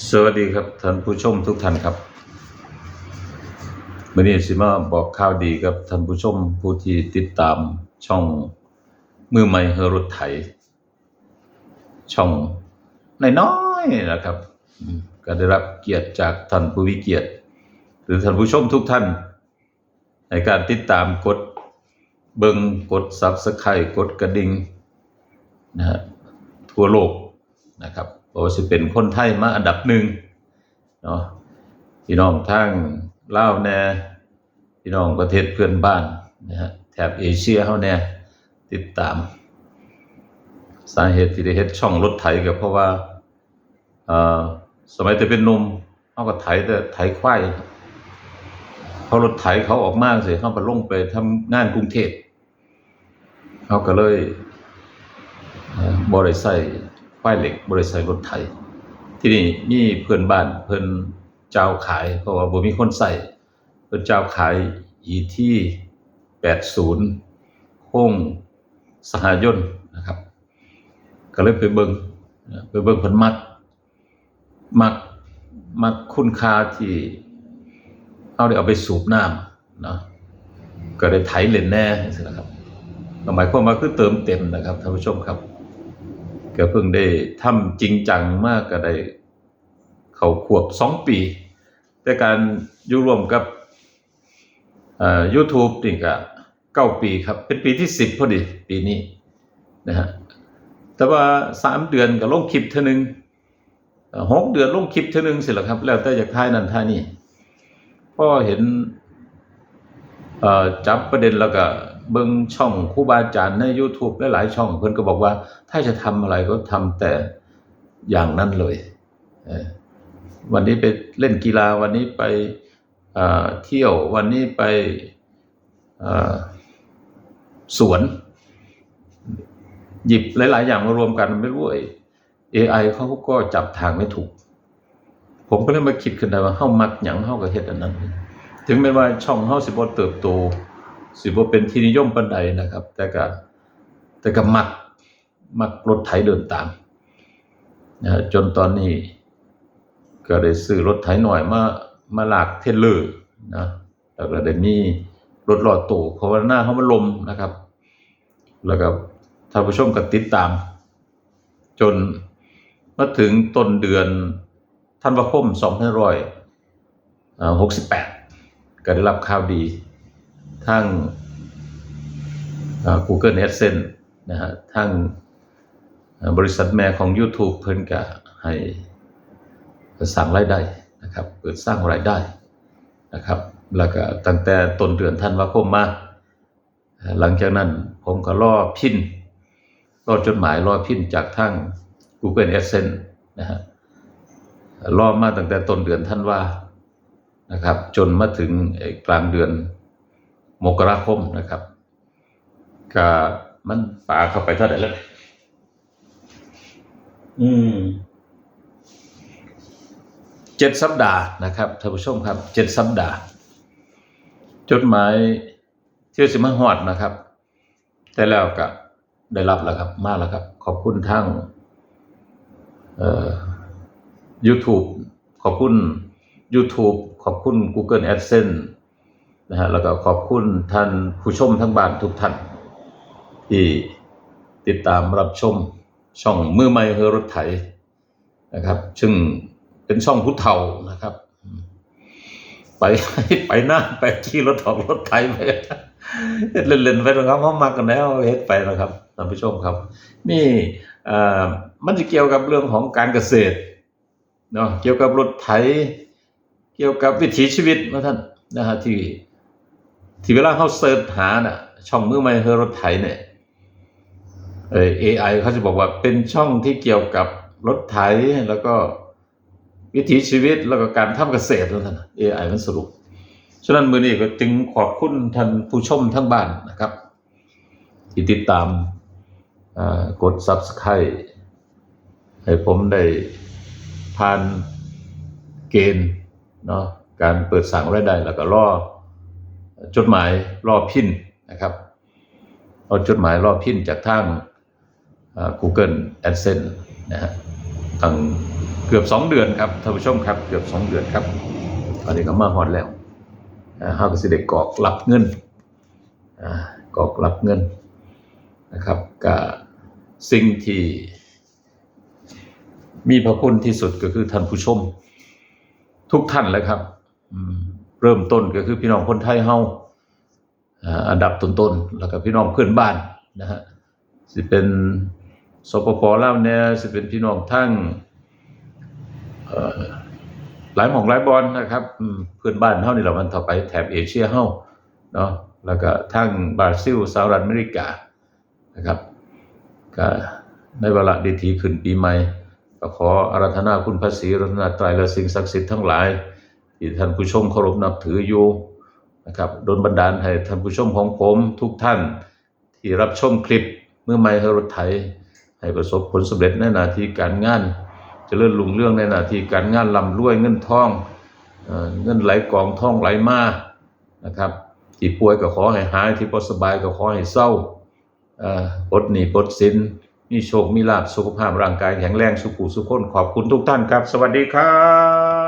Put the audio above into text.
สวัสดีครับท่านผู้ชมทุกท่านครับวันนี้สิมาบอกข่าวดีกับท่านผู้ชมผู้ที่ติดตามช่องมือใหม่เฮอรถไถ ช่องน้อยๆนะครับ ก็ได้รับเกียรติจากท่านผู้วิเกียรติ หรือท่านผู้ชมทุกท่าน ในการติดตามกดเบิงกดซับสไครต์กดกระดิ่งนะฮะทั่วโลกนะครับ เพราะว่าสิเป็นคนไทยมาอันดับหนึ่งเนาะพี่น้องทางลาวแน่พี่น้องประเทศเพื่อนบ้านนะฮะแถบเอเชียเฮาแน่ติดตาม สาเหตุที่ได้เฮ็ดช่องรถไถก็เพราะว่าเอ่อสมัยแต่เป็นนมเฮาก็ไถแต่ไถควายพอรถไถเขาออกมากสิเขาไปลงไปทำงานกรุงเทพเขาก็เลยเอ่อบริใส่ ป้ายเหล็กบริใส่รถไถที่นี่มีเพื่อนบ้านเพิ่อนเจ้าขายเพราะว่าบ่มีคนใส่เพิ่อนเจ้าขายอีที่80โค้งสหยนนะครับ ก็เลยไปเบิงไปเบิงเพิ่นมัก มักมักคุณค่าที่เอาได้เอาไปสูบน้ำเนาะก็ได้ไถเล่นแน่สินะครับหมายความว่าคือเติมเต็มนะครับท่านผู้ชมครับ ก็เพิ่งได้ทำจริงจังมากก็ได้ เขาขวบสองปี แต่การอยู่รวมกับเอ่อ YouTube นี่ก็เก้าปีครับ เป็นปีที่สิบพอดีปีนี้นะฮะแต่ว่าสามเดือนก็ลงคลิปเท่านึงหกเดือนลงคลิปเท่านึงสิละครับ แล้วแต่อยากท่ายนั่นท่ายนี่ก็เห็นจับประเด็นแล้วก็ เบิ่งช่องครูบาอาจารย์ใน YouTube หลายๆช่อง เพิ่อนก็บอกว่า ถ้าจะทำอะไรก็ทำแต่อย่างนั้นเลยวันนี้ไปเล่นกีฬาวันนี้ไปเที่ยววันนี้ไปสวน หยิบหลาย ๆ อย่างมารวมกันไม่รู้ไอ้ AI เขาก็จับทางไม่ถูก ผมก็เลยมาคิดขึ้นได้ว่าเฮามักหยังเฮาก็เฮ็ดอันนั้น ถึงแม้ว่าช่องเฮาสิบ่เติบโต สิบ่เป็นที่นิยมปานใดนะครับ แต่ก็แต่ก็มักมักรถไถเดินตามนะฮะจนตอนนี้ ก็ได้ซื้อรถไถหน่อยมามาหลากเทลเลอร์นะแล้วก็ได้มีรถหลอดตู้เพราะว่าหน้าเขามันลมนะครับ แล้วก็ท่านผู้ชมก็ติดตาม จนมาถึงต้นเดือนธันวาคม2568 ก็ได้รับข่าวดี ทาง Google AdSense นะฮะทางบริษัทแม่ของ YouTube เพิ่นก็ให้สร้างรายได้นะครับเปิดสร้างรายได้นะครับแล้วก็ตั้งแต่ต้นเดือนธันวาคมมา หลังจากนั้นผมก็รอพินรอจดหมายรอพินจากทาง Google AdSense นะฮะรอมาตั้งแต่ต้นเดือนธันวานะครับ จนมาถึงกลางเดือน มกราคมนะครับก็มันปาเข้าไปเท่าไหร่แล้วอืมเจ็ดสัปดาห์นะครับท่านผู้ชมครับเจ็ดสัปดาห์ จดหมายเที่ยวสิมาฮอดนะครับ แต่แล้วก็ได้รับแล้วครับ มาแล้วครับ ขอบคุณทั้งเอ่อ YouTube ขอบคุณ YouTube ขอบคุณ Google AdSense นะฮะแล้วก็ขอบคุณท่านผู้ชมทั้งบ้านทุกท่านที่ติดตามรับชมช่องมือไม้เฮอรถไถนะครับ ซึ่งเป็นช่องผู้เฒ่านะครับ ไปไปหน้าไปขี่รถถอกรถไถไปเล่นๆไปนะครับเขามักกันแล้วเฮ็ดไปนะครับท่านผู้ชมครับ นี่มันจะเกี่ยวกับเรื่องของการเกษตรเนาะเกี่ยวกับรถไถ เกี่ยวกับวิถีชีวิตนะท่านนะฮะที่ ที่เวลาเขาเสิร์ชหาน่ะ ช่องมือไม้เฮอรถไถเนี่ยเอไอเขาจะบอกว่าเป็นช่องที่เกี่ยวกับรถไถแล้วก็วิถีชีวิตแล้วก็การทำเกษตรนะท่าน AI มันสรุป ฉะนั้นมือนี้ก็จึงขอบคุณท่านผู้ชมทั้งบ้านนะครับที่ติดตามกด Subscribe ให้ผมได้ผ่านเกณฑ์เนาะการเปิดสั่งรายได้แล้วก็รอ จดหมายรอพินนะครับรอจดหมายรอพินจากทาง Google AdSense นะฮะทางเกือบสองเดือนครับท่านผู้ชมครับเกือบสองเดือนครับตอนนี้ก็มาฮอดแล้วเฮาก็สิได้กรอกรับเงินอ่ากรอกรับเงินนะครับก็สิ่งที่มีพระคุณที่สุดก็คือท่านผู้ชม ทุกท่านเลยครับ อืม เริ่มต้นก็คือพี่น้องคนไทยเฮาอ่าอันดับต้นๆแล้วก็พี่น้องเพื่อนบ้านนะฮะสิเป็นสปปลาวเนี่ยสิเป็นพี่น้องทั้งหลายหม่องหลายบอลนะครับเพื่อนบ้านเฮานี่แหละมันต่อไปแถบเอเชียเฮาเนาะแล้วก็ทั้งบราซิลสหรัฐอเมริกานะครับก็ในเวลาดีทีขึ้นปีใหม่ก็ขออาราธนาคุณพระศรีรัตนตรัยและสิ่งศักดิ์สิทธิ์ทั้งหลาย ที่ท่านผู้ชมเคารพนับถืออยู่นะครับโดนบันดาลให้ท่านผู้ชมของผมทุกท่านที่รับชมคลิปเมื่อไม่ให้รถไถให้ประสบผลสำเร็จในหน้าที่การงานเจริญรุ่งเรื่องในหน้าที่การงานร่ำรวยเงินทองเงินไหลกองท่องไหลมานะครับที่ป่วยก็ขอให้หายที่บ่สบายก็ขอให้เศร้าเอ่อปลดหนี้ปลดสินมีโชค มีลาภสุขภาพร่างกายแข็งแรงสุขุสุขคนขอบคุณทุกท่านครับ สวัสดีครับ